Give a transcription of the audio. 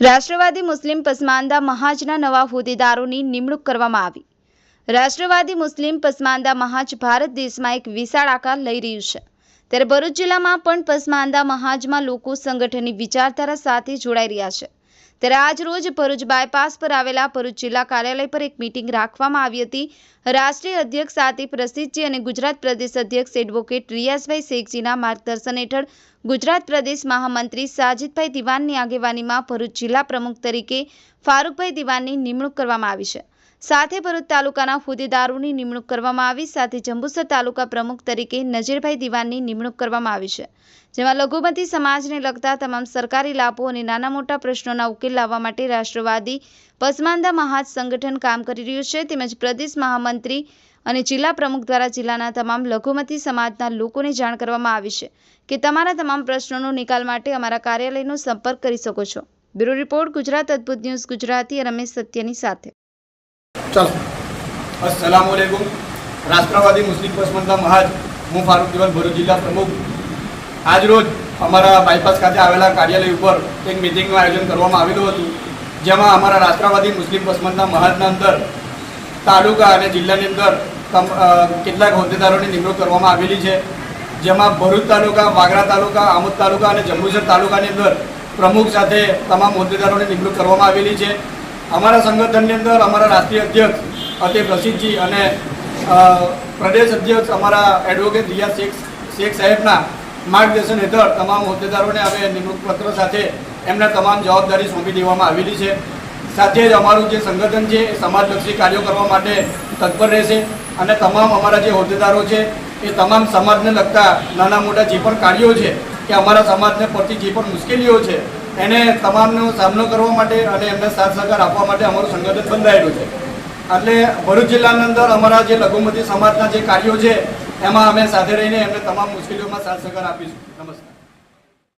રાષ્ટ્રવાદી મુસ્લિમ પસમાનદા મહાજના નવા હોદ્દેદારોની નિમણૂક કરવામાં આવી. રાષ્ટ્રવાદી મુસ્લિમ પસમાનદા મહાજ ભારત દેશમાં એક વિશાળ આકાર લઈ રહ્યું છે. ત્યારે ભરૂચ જિલ્લામાં પણ પસમાનદા મહાજમાં લોકો સંગઠનની વિચારધારા સાથે જોડાઈ રહ્યા છે. ત્યારે આજરોજ ભરૂચ બાયપાસ પર આવેલા ભરૂચ જિલ્લા કાર્યાલય પર એક મિટિંગ રાખવામાં આવી હતી. રાષ્ટ્રીય અધ્યક્ષ સાથે રસીદજી અને ગુજરાત પ્રદેશ અધ્યક્ષ એડવોકેટ રિયાઝભાઈ શેખજીના માર્ગદર્શન હેઠળ ગુજરાત પ્રદેશ મહામંત્રી સાજિદભાઈ દિવાનની આગેવાનીમાં ભરૂચ જિલ્લા પ્રમુખ તરીકે ફારૂકભાઈ દિવાનની નિમણૂક કરવામાં આવી છે. સાથે ભરૂચ તાલુકાના હોદ્દેદારોની નિમણૂક કરવામાં આવી, સાથે જંબુસર તાલુકા પ્રમુખ તરીકે નજીરભાઈ દિવાનની નિમણૂક કરવામાં આવી છે, જેમાં લઘુમતી સમાજને લગતા તમામ સરકારી લાભો અને નાના મોટા પ્રશ્નોના ઉકેલ લાવવા માટે રાષ્ટ્રવાદી પસમાનદા મહાજ સંગઠન કામ કરી રહ્યું છે, તેમજ પ્રદેશ મહામંત્રી અને જિલ્લા પ્રમુખ દ્વારા જિલ્લાના તમામ લઘુમતી સમાજના લોકોને જાણ કરવામાં આવી છે કે તમારા તમામ પ્રશ્નોનો નિકાલ માટે અમારા કાર્યાલયનો સંપર્ક કરી શકો છો. બ્યુરો રિપોર્ટ ગુજરાત અદ્ભુત ન્યૂઝ ગુજરાતી રમેશ સત્યની સાથે. ચાલો. અસલામુઅલૈકુમ રાષ્ટ્રવાદી મુસ્લિમ પસમંદા મહાજ, હું ફારૂક દિવાલ ભરૂચ જિલ્લા પ્રમુખ. આજરોજ અમારા બાયપાસ ખાતે આવેલા કાર્યાલય ઉપર એક મિટિંગનું આયોજન કરવામાં આવેલું હતું, જેમાં અમારા રાષ્ટ્રવાદી મુસ્લિમ પસમંદા મહાજના અંદર, તાલુકા અને જિલ્લાની અંદર કેટલાક હોદ્દેદારોની નિમણૂક કરવામાં આવેલી છે, જેમાં ભરૂચ તાલુકા, વાગરા તાલુકા, આમોદ તાલુકા અને જંબુસર તાલુકાની અંદર પ્રમુખ સાથે તમામ હોદ્દેદારોની નિમણૂક કરવામાં આવેલી છે. અમારા સંગઠનની અંદર અમારા રાષ્ટ્રીય અધ્યક્ષ અતે પ્રસિદ્ધજી અને પ્રદેશ અધ્યક્ષ અમારા એડવોકેટ રિયા શેખ શેખ સાહેબના માર્ગદર્શન હેઠળ તમામ હોદ્દેદારોને હવે નિમણૂક પત્ર સાથે એમને તમામ જવાબદારી સોંપી દેવામાં આવેલી છે. સાથે જ અમારું જે સંગઠન છે એ સમાજલક્ષી કાર્યો કરવા માટે તત્પર રહેશે અને તમામ અમારા જે હોદ્દેદારો છે એ તમામ સમાજને લગતા નાના મોટા જે પણ કાર્યો છે કે અમારા સમાજને પડતી જે પણ મુશ્કેલીઓ છે એને તમામનો સામનો કરવા માટે અને એમને સાથ સહકાર આપવા માટે અમારું સંગઠન બંધાયેલું છે. એટલે ભરૂચ જિલ્લાની અંદર અમારા જે લઘુમતી સમાજના જે કાર્યો છે, એમાં અમે સાથે રહીને એમને તમામ મુશ્કેલીઓમાં સાથ સહકાર આપીશું. નમસ્કાર.